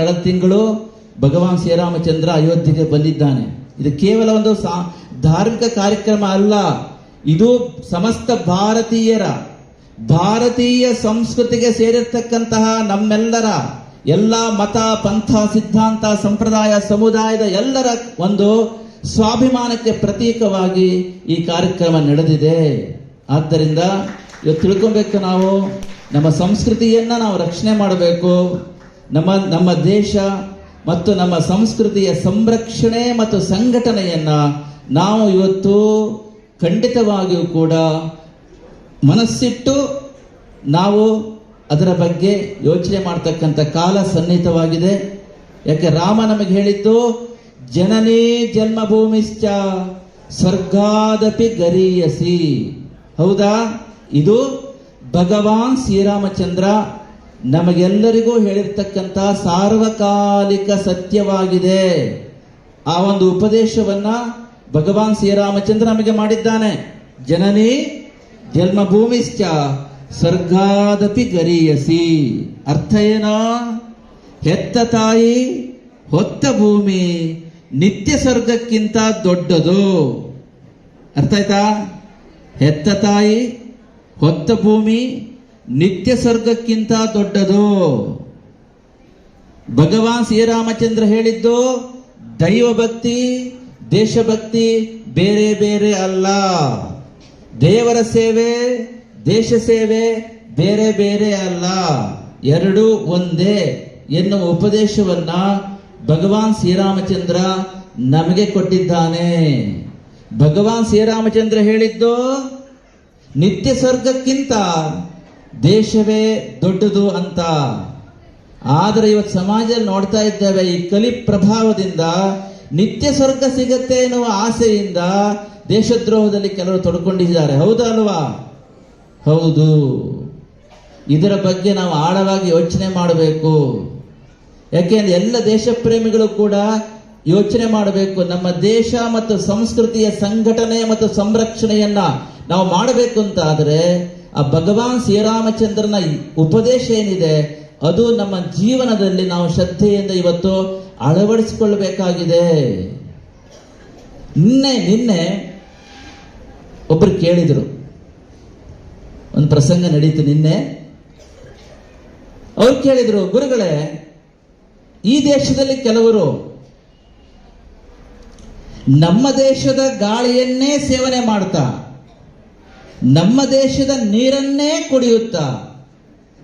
ಕಳೆದ ತಿಂಗಳು ಭಗವಾನ್ ಶ್ರೀರಾಮಚಂದ್ರ ಅಯೋಧ್ಯೆಗೆ ಬಂದಿದ್ದಾನೆ. ಇದು ಕೇವಲ ಒಂದು ಧಾರ್ಮಿಕ ಕಾರ್ಯಕ್ರಮ ಅಲ್ಲ. ಇದು ಸಮಸ್ತ ಭಾರತೀಯರ, ಭಾರತೀಯ ಸಂಸ್ಕೃತಿಗೆ ಸೇರಿರ್ತಕ್ಕಂತಹ ನಮ್ಮೆಲ್ಲರ ಎಲ್ಲ ಮತ, ಪಂಥ, ಸಿದ್ಧಾಂತ, ಸಂಪ್ರದಾಯ, ಸಮುದಾಯದ ಎಲ್ಲರ ಒಂದು ಸ್ವಾಭಿಮಾನಕ್ಕೆ ಪ್ರತೀಕವಾಗಿ ಈ ಕಾರ್ಯಕ್ರಮ ನಡೆದಿದೆ. ಆದ್ದರಿಂದ ಇವತ್ತು ತಿಳ್ಕೊಬೇಕು ನಾವು. ನಮ್ಮ ಸಂಸ್ಕೃತಿಯನ್ನ ನಾವು ರಕ್ಷಣೆ ಮಾಡಬೇಕು. ನಮ್ಮ ನಮ್ಮ ದೇಶ ಮತ್ತು ನಮ್ಮ ಸಂಸ್ಕೃತಿಯ ಸಂರಕ್ಷಣೆ ಮತ್ತು ಸಂಘಟನೆಯನ್ನ ನಾವು ಇವತ್ತು ಖಂಡಿತವಾಗಿಯೂ ಕೂಡ ಮನಸ್ಸಿಟ್ಟು ನಾವು ಅದರ ಬಗ್ಗೆ ಯೋಚನೆ ಮಾಡ್ತಕ್ಕಂಥ ಕಾಲ ಸನ್ನಿಹಿತವಾಗಿದೆ. ಯಾಕೆ ರಾಮ ನಮಗೆ ಹೇಳಿದ್ದು, ಜನನೇ ಜನ್ಮಭೂಮಿಶ್ಚ ಸ್ವರ್ಗಾದಪಿ ಗರೀಯಸಿ. ಹೌದಾ? ಇದು ಭಗವಾನ್ ಶ್ರೀರಾಮಚಂದ್ರ ನಮಗೆಲ್ಲರಿಗೂ ಹೇಳಿರ್ತಕ್ಕಂಥ ಸಾರ್ವಕಾಲಿಕ ಸತ್ಯವಾಗಿದೆ. ಆ ಒಂದು ಉಪದೇಶವನ್ನ ಭಗವಾನ್ ಶ್ರೀರಾಮಚಂದ್ರ ನಮಗೆ ಮಾಡಿದ್ದಾನೆ. ಜನನಿ, ಜನ್ಮಭೂಮಿಶ್ಚ ಸ್ವರ್ಗಾದಪಿ ಗರಿಯಸಿ. ಅರ್ಥ ಏನ? ಹೆತ್ತ ತಾಯಿ, ಹೊತ್ತ ಭೂಮಿ ನಿತ್ಯ ಸ್ವರ್ಗಕ್ಕಿಂತ ದೊಡ್ಡದು. ಅರ್ಥ ಆಯ್ತಾ? ಹೆತ್ತ ತಾಯಿ, ಹೊತ್ತ ಭೂಮಿ ನಿತ್ಯ ಸ್ವರ್ಗಕ್ಕಿಂತ ದೊಡ್ಡದು. ಭಗವಾನ್ ಶ್ರೀರಾಮಚಂದ್ರ ಹೇಳಿದ್ದು, ದೈವ ಭಕ್ತಿ ದೇಶಭಕ್ತಿ ಬೇರೆ ಬೇರೆ ಅಲ್ಲ. ದೇವರ ಸೇವೆ, ದೇಶ ಸೇವೆ ಬೇರೆ ಬೇರೆ ಅಲ್ಲ. ಎರಡು ಒಂದೇ ಎನ್ನುವ ಉಪದೇಶವನ್ನ ಭಗವಾನ್ ಶ್ರೀರಾಮಚಂದ್ರ ನಮಗೆ ಕೊಟ್ಟಿದ್ದಾನೆ. ಭಗವಾನ್ ಶ್ರೀರಾಮಚಂದ್ರ ಹೇಳಿದ್ದು, ನಿತ್ಯ ಸ್ವರ್ಗಕ್ಕಿಂತ ದೇಶವೇ ದೊಡ್ಡದು ಅಂತ. ಆದರೆ ಇವತ್ತು ಸಮಾಜದಲ್ಲಿ ನೋಡ್ತಾ ಇದ್ದೇವೆ, ಈ ಕಲಿ ಪ್ರಭಾವದಿಂದ ನಿತ್ಯ ಸ್ವರ್ಗ ಸಿಗತ್ತೆ ಎನ್ನುವ ಆಸೆಯಿಂದ ದೇಶದ್ರೋಹದಲ್ಲಿ ಕೆಲವರು ತೊಡ್ಕೊಂಡಿದ್ದಾರೆ. ಹೌದಾ ಅಲ್ವಾ? ಹೌದು. ಇದರ ಬಗ್ಗೆ ನಾವು ಆಳವಾಗಿ ಯೋಚನೆ ಮಾಡಬೇಕು. ಯಾಕೆಂದ್ರೆ ಎಲ್ಲ ದೇಶಪ್ರೇಮಿಗಳು ಕೂಡ ಯೋಚನೆ ಮಾಡಬೇಕು. ನಮ್ಮ ದೇಶ ಮತ್ತು ಸಂಸ್ಕೃತಿಯ ಸಂಘಟನೆ ಮತ್ತು ಸಂರಕ್ಷಣೆಯನ್ನ ನಾವು ಮಾಡಬೇಕು ಅಂತ. ಆದರೆ ಆ ಭಗವಾನ್ ಶ್ರೀರಾಮಚಂದ್ರನ ಉಪದೇಶ ಏನಿದೆ, ಅದು ನಮ್ಮ ಜೀವನದಲ್ಲಿ ನಾವು ಶ್ರದ್ಧೆಯಿಂದ ಇವತ್ತು ಅಳವಡಿಸಿಕೊಳ್ಳಬೇಕಾಗಿದೆ. ನಿನ್ನೆ ನಿನ್ನೆ ಒಬ್ರು ಕೇಳಿದ್ರು. ಒಂದು ಪ್ರಸಂಗ ನಡೀತು ನಿನ್ನೆ. ಅವ್ರು ಕೇಳಿದ್ರು, ಗುರುಗಳೇ, ಈ ದೇಶದಲ್ಲಿ ಕೆಲವರು ನಮ್ಮ ದೇಶದ ಗಾಳಿಯನ್ನೇ ಸೇವನೆ ಮಾಡ್ತಾ ನಮ್ಮ ದೇಶದ ನೀರನ್ನೇ ಕುಡಿಯುತ್ತಾ,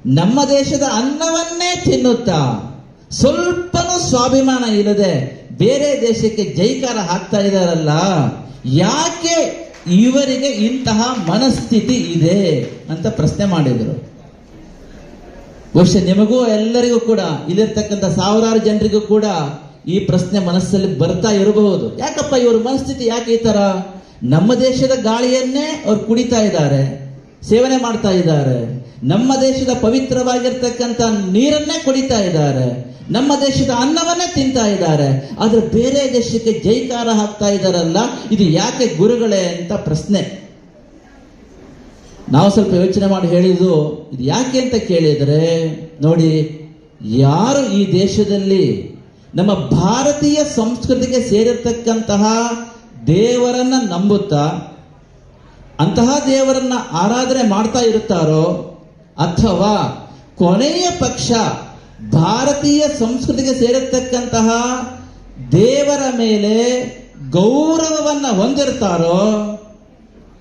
ನಮ್ಮ ದೇಶದ ಅನ್ನವನ್ನೇ ತಿನ್ನುತ್ತಾ, ಸ್ವಲ್ಪನೂ ಸ್ವಾಭಿಮಾನ ಇಲ್ಲದೆ ಬೇರೆ ದೇಶಕ್ಕೆ ಜೈಕಾರ ಹಾಕ್ತಾ ಇದಾರಲ್ಲ ಯಾಕೆ ಇವರಿಗೆ ಇಂತಹ ಮನಸ್ಥಿತಿ ಇದೆ ಅಂತ ಪ್ರಶ್ನೆ ಮಾಡಿದರು. ಬಹುಶಃ ನಿಮಗೂ ಎಲ್ಲರಿಗೂ ಕೂಡ, ಇಲ್ಲಿರ್ತಕ್ಕಂಥ ಸಾವಿರಾರು ಜನರಿಗೂ ಕೂಡ ಈ ಪ್ರಶ್ನೆ ಮನಸ್ಸಲ್ಲಿ ಬರ್ತಾ ಇರಬಹುದು. ಯಾಕಪ್ಪ ಇವರ ಮನಸ್ಥಿತಿ ಯಾಕೆ ಈ ತರ? ನಮ್ಮ ದೇಶದ ಗಾಳಿಯನ್ನೇ ಅವ್ರು ಕುಡಿತಾ ಇದ್ದಾರೆ, ಸೇವನೆ ಮಾಡ್ತಾ ಇದ್ದಾರೆ. ನಮ್ಮ ದೇಶದ ಪವಿತ್ರವಾಗಿರ್ತಕ್ಕಂಥ ನೀರನ್ನೇ ಕುಡಿತಾ ಇದ್ದಾರೆ. ನಮ್ಮ ದೇಶದ ಅನ್ನವನ್ನೇ ತಿಂತಾ ಇದ್ದಾರೆ. ಆದ್ರೆ ಬೇರೆ ದೇಶಕ್ಕೆ ಜೈಕಾರ ಹಾಕ್ತಾ ಇದ್ದಾರಲ್ಲ, ಇದು ಯಾಕೆ ಗುರುಗಳೇ ಅಂತ ಪ್ರಶ್ನೆ. ನಾವು ಸ್ವಲ್ಪ ಯೋಚನೆ ಮಾಡಿ ಹೇಳಿದ್ದು, ಇದು ಯಾಕೆ ಅಂತ ಕೇಳಿದರೆ, ನೋಡಿ, ಯಾರು ಈ ದೇಶದಲ್ಲಿ ನಮ್ಮ ಭಾರತೀಯ ಸಂಸ್ಕೃತಿಗೆ ಸೇರಿರ್ತಕ್ಕಂತಹ ದೇವರನ್ನ ನಂಬುತ್ತಾ, ಅಂತಹ ದೇವರನ್ನ ಆರಾಧನೆ ಮಾಡ್ತಾ ಇರುತ್ತಾರೋ ಅಥವಾ ಕೊನೆಯ ಪಕ್ಷ ಭಾರತೀಯ ಸಂಸ್ಕೃತಿಗೆ ಸೇರತಕ್ಕಂತಹ ದೇವರ ಮೇಲೆ ಗೌರವವನ್ನ ಹೊಂದಿರ್ತಾರೋ,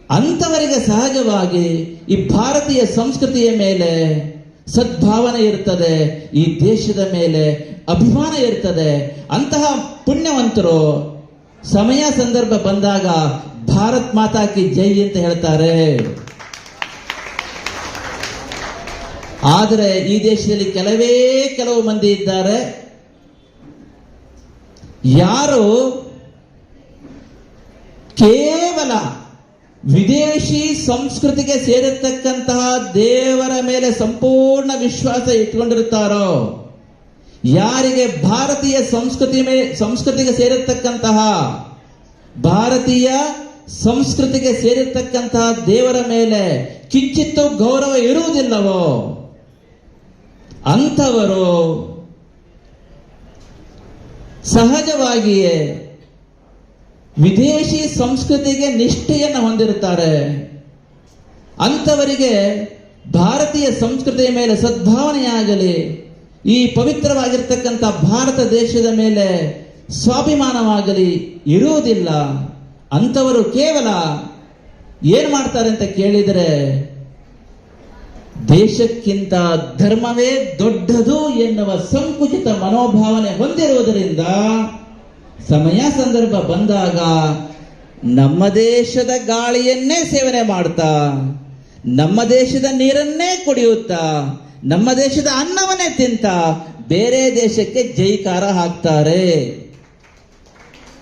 ಅಂಥವರಿಗೆ ಸಹಜವಾಗಿ ಈ ಭಾರತೀಯ ಸಂಸ್ಕೃತಿಯ ಮೇಲೆ ಸದ್ಭಾವನೆ ಇರ್ತದೆ, ಈ ದೇಶದ ಮೇಲೆ ಅಭಿಮಾನ ಇರ್ತದೆ, ಅಂತಹ ಪುಣ್ಯವಂತರು ಸಮಯ ಸಂದರ್ಭ ಬಂದಾಗ ಭಾರತ್ ಮಾತಾ ಕಿ ಜೈ ಅಂತ ಹೇಳ್ತಾರೆ. ಆದರೆ ಈ ದೇಶದಲ್ಲಿ ಕೆಲವೇ ಕೆಲವು ಮಂದಿ ಇದ್ದಾರೆ. ಯಾರು ಕೇವಲ ವಿದೇಶಿ ಸಂಸ್ಕೃತಿಗೆ ಸೇರಿರ್ತಕ್ಕಂತಹ ದೇವರ ಮೇಲೆ ಸಂಪೂರ್ಣ ವಿಶ್ವಾಸ ಇಟ್ಕೊಂಡಿರುತ್ತಾರೋ ಯಾರಿಗೆ ಭಾರತೀಯ ಸಂಸ್ಕೃತಿ ಮೇ, ಸಂಸ್ಕೃತಿಗೆ ಸೇರಿರ್ತಕ್ಕಂತಹ, ಭಾರತೀಯ ಸಂಸ್ಕೃತಿಗೆ ಸೇರಿರ್ತಕ್ಕಂತಹ ದೇವರ ಮೇಲೆ ಕಿಂಚಿತ್ತು ಗೌರವ ಇರುವುದಿಲ್ಲವೋ? ಅಂಥವರು ಸಹಜವಾಗಿಯೇ ವಿದೇಶಿ ಸಂಸ್ಕೃತಿಗೆ ನಿಷ್ಠೆಯನ್ನು ಹೊಂದಿರುತ್ತಾರೆ. ಅಂಥವರಿಗೆ ಭಾರತೀಯ ಸಂಸ್ಕೃತಿಯ ಮೇಲೆ ಸದ್ಭಾವನೆಯಾಗಲಿ ಈ ಪವಿತ್ರವಾಗಿರ್ತಕ್ಕಂಥ ಭಾರತ ದೇಶದ ಮೇಲೆ ಸ್ವಾಭಿಮಾನವಾಗಲಿ ಇರುವುದಿಲ್ಲ. ಅಂಥವರು ಕೇವಲ ಏನು ಮಾಡ್ತಾರೆ ಅಂತ ಕೇಳಿದರೆ, ದೇಶಕ್ಕಿಂತ ಧರ್ಮವೇ ದೊಡ್ಡದು ಎನ್ನುವ ಸಂಕುಚಿತ ಮನೋಭಾವನೆ ಹೊಂದಿರುವುದರಿಂದ ಸಮಯ ಸಂದರ್ಭ ಬಂದಾಗ ನಮ್ಮ ದೇಶದ ಗಾಳಿಯನ್ನೇ ಸೇವನೆ ಮಾಡ್ತಾ, ನಮ್ಮ ದೇಶದ ನೀರನ್ನೇ ಕುಡಿಯುತ್ತಾ ನಮ್ಮ ದೇಶದ ಅನ್ನವನ್ನೇ ತಿಂತ ಬೇರೆ ದೇಶಕ್ಕೆ ಜೈಕಾರ ಹಾಕ್ತಾರೆ.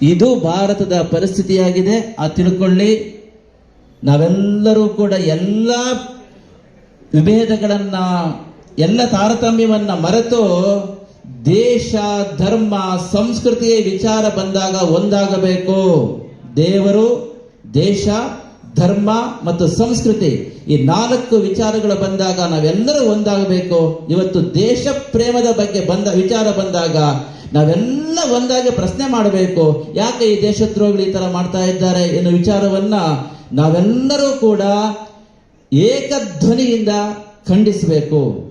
ಇದು ಭಾರತದ ಪರಿಸ್ಥಿತಿಯಾಗಿದೆ. ಆ, ತಿಳ್ಕೊಳ್ಳಿ. ನಾವೆಲ್ಲರೂ ಕೂಡ ಎಲ್ಲ ವಿಭೇದಗಳನ್ನ, ಎಲ್ಲ ತಾರತಮ್ಯವನ್ನ ಮರೆತು ದೇಶ, ಧರ್ಮ, ಸಂಸ್ಕೃತಿಯ ವಿಚಾರ ಬಂದಾಗ ಒಂದಾಗಬೇಕು. ದೇವರು, ದೇಶ ಧರ್ಮ ಮತ್ತು ಸಂಸ್ಕೃತಿ ಈ ನಾಲ್ಕು ವಿಚಾರಗಳು ಬಂದಾಗ ನಾವೆಲ್ಲರೂ ಒಂದಾಗಬೇಕು. ಇವತ್ತು ದೇಶ ಪ್ರೇಮದ ಬಗ್ಗೆ ಬಂದ ವಿಚಾರ ಬಂದಾಗ ನಾವೆಲ್ಲ ಒಂದಾಗಿ ಪ್ರಶ್ನೆ ಮಾಡಬೇಕು. ಯಾಕೆ ಈ ದೇಶದ್ರೋಹಿಗಳು ಈ ತರ ಮಾಡ್ತಾ ಇದ್ದಾರೆ ಎನ್ನುವ ವಿಚಾರವನ್ನ ನಾವೆಲ್ಲರೂ ಕೂಡ ಏಕಧ್ವನಿಯಿಂದ ಖಂಡಿಸಬೇಕು.